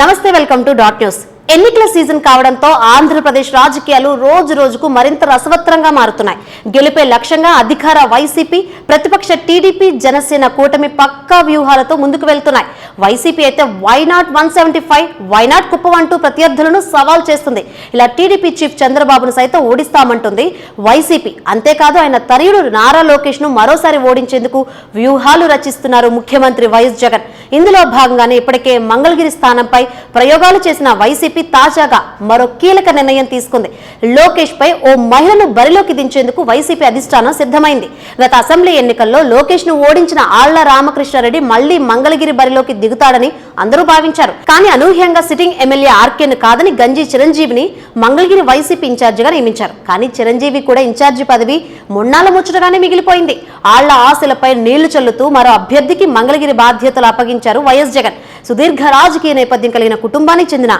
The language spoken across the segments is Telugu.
నమస్తే వెల్కమ్ టు డాట్ న్యూస్. ఎన్నికల సీజన్ కావడంతో ఆంధ్రప్రదేశ్ రాజకీయాలు రోజు రోజుకు మరింత రసవత్రంగా మారుతున్నాయి. గెలిపే లక్ష్యంగా అధికార వైసీపీ ప్రతిపక్ష టీడీపీ జనసేన కూటమి పక్కా వ్యూహాలతో ముందుకు వెళ్తున్నాయి. వైసీపీ అయితే why not one seventy five why not Kuppam అంటూ ప్రత్యర్థులను సవాల్ చేస్తుంది. ఇలా టీడీపీ చీఫ్ చంద్రబాబును సైతం ఓడిస్తామంటుంది వైసీపీ. అంతేకాదు ఆయన తనయుడు నారా లోకేష్ను మరోసారి ఓడించేందుకు వ్యూహాలు రచిస్తున్నారు ముఖ్యమంత్రి వైఎస్ జగన్. ఇందులో భాగంగానే ఇప్పటికే మంగళగిరి స్థానంపై ప్రయోగాలు చేసిన వైసీపీ తాజాగా మరో కీలక నిర్ణయం తీసుకుంది. లోకేష్ పై ఓ మహిళను బరిలోకి దించేందుకు వైసీపీ అధిష్టానం సిద్ధమైంది. గత అసెంబ్లీ ఎన్నికల్లో లోకేష్ను ఓడించిన ఆళ్ళ రామకృష్ణారెడ్డి మళ్ళీ మంగళగిరి బరిలోకి దిగుతాడని అందరూ భావించారు. కానీ అనూహ్యంగా సిట్టింగ్ ఎమ్మెల్యే ఆర్కేను కాదని గంజి చిరంజీవిని మంగళగిరి వైసీపీ ఇన్ఛార్జిగా నియమించారు. కానీ చిరంజీవి కూడా ఇన్ఛార్జి పదవి మున్నాల ముచ్చటగానే మిగిలిపోయింది. ఆళ్ళ ఆశలపై నీళ్ళు చల్లుతూ మరో అభ్యర్థికి మంగళగిరి బాధ్యతలు అప్పగించారు వైఎస్ జగన్. సుదీర్ఘ రాజకీయ నేపథ్యం కలిగిన కుటుంబానికి చెందిన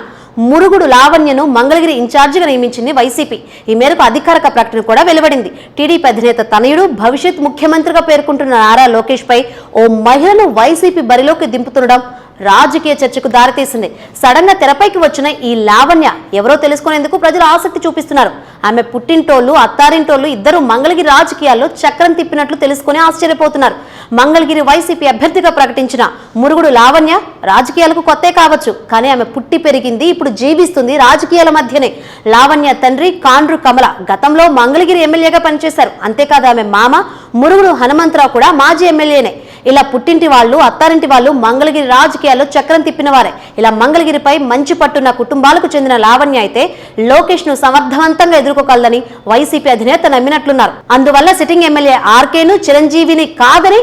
మురుగుడు లావణ్యను మంగళగిరి ఇన్ఛార్జిగా నియమించింది వైసీపీ. ఈ మేరకు అధికారిక ప్రకటన కూడా వెలువడింది. టీడీపీ అధినేత తనయుడు భవిష్యత్ ముఖ్యమంత్రిగా పేర్కొంటున్న నారా లోకేష్ పై ఓ మహిళను వైసీపీ బరిలోకి దింపుతుండడం రాజకీయ చర్చకు దారితీసింది. సడన్గా తెరపైకి వచ్చిన ఈ లావణ్య ఎవరో తెలుసుకునేందుకు ప్రజలు ఆసక్తి చూపిస్తున్నారు. ఆమె పుట్టింటోళ్ళు అత్తారింటోళ్ళు ఇద్దరు మంగళగిరి రాజకీయాల్లో చక్రం తిప్పినట్లు తెలుసుకుని ఆశ్చర్యపోతున్నారు. మంగళగిరి వైసీపీ అభ్యర్థిగా ప్రకటించిన మురుగుడు లావణ్య రాజకీయాలకు కొత్తే కావచ్చు కానీ ఆమె పుట్టి పెరిగింది ఇప్పుడు జీవిస్తుంది రాజకీయాల మధ్యనే. లావణ్య తండ్రి కాండ్రు కమల గతంలో మంగళగిరి ఎమ్మెల్యేగా పనిచేశారు. అంతేకాదు ఆమె మామ మురుగుడు హనుమంతరావు కూడా మాజీ ఎమ్మెల్యేనే. ఇలా పుట్టింటి వాళ్ళు అత్తారింటి వాళ్ళు మంగళగిరి రాజకీయాల్లో చక్రం తిప్పిన వారే ఇలా మంగళగిరిపై మంచి పట్టున్న కుటుంబాలకు చెందిన లావణ్య అయితే లోకేష్ను సమర్థవంతంగా ఎదుర్కోగలదని వైసీపీ అధినేత నమ్మినట్లున్నారు. అందువల్ల సిట్టింగ్ ఎమ్మెల్యే ఆర్కేను చిరంజీవిని కాదని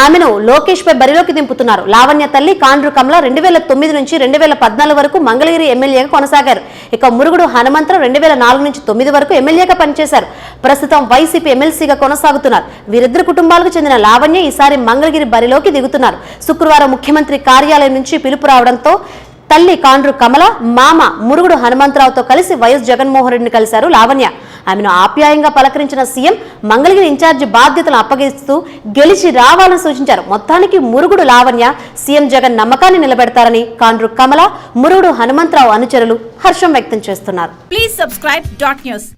ఆమెను లోకేష్ పై బరిలోకి దింపుతున్నారు. లావణ్య తల్లి కాండ్రు కమల రెండు వేల తొమ్మిది నుంచి రెండు వేల పద్నాలుగు వరకు మంగళగిరి ఎమ్మెల్యేగా కొనసాగారు. ఇక మురుగుడు హనుమంతరావు రెండు వేల నాలుగు నుంచి తొమ్మిది వరకు ఎమ్మెల్యేగా పనిచేశారు. ప్రస్తుతం వైసీపీ ఎమ్మెల్సీగా కొనసాగుతున్నారు. వీరిద్దరు కుటుంబాలకు చెందిన లావణ్య ఈసారి మంగళగిరి బరిలోకి దిగుతున్నారు. శుక్రవారం ముఖ్యమంత్రి కార్యాలయం నుంచి పిలుపు రావడంతో తల్లి కాండ్రు కమల మామ మురుగుడు హనుమంతరావుతో కలిసి వైఎస్ జగన్మోహన్ రెడ్డిని కలిశారు లావణ్య. ఆమెను ఆప్యాయంగా పలకరించిన సీఎం మంగళగిరి ఇన్ఛార్జి బాధ్యతలు అప్పగిస్తూ గెలిచి రావాలని సూచించారు. మొత్తానికి మురుగుడు లావణ్య సీఎం జగన్ నమ్మకాన్ని నిలబెడతారని కాండ్రు కమల మురుగుడు హనుమంతరావు అనుచరులు హర్షం వ్యక్తం చేస్తున్నారు. Please subscribe dot news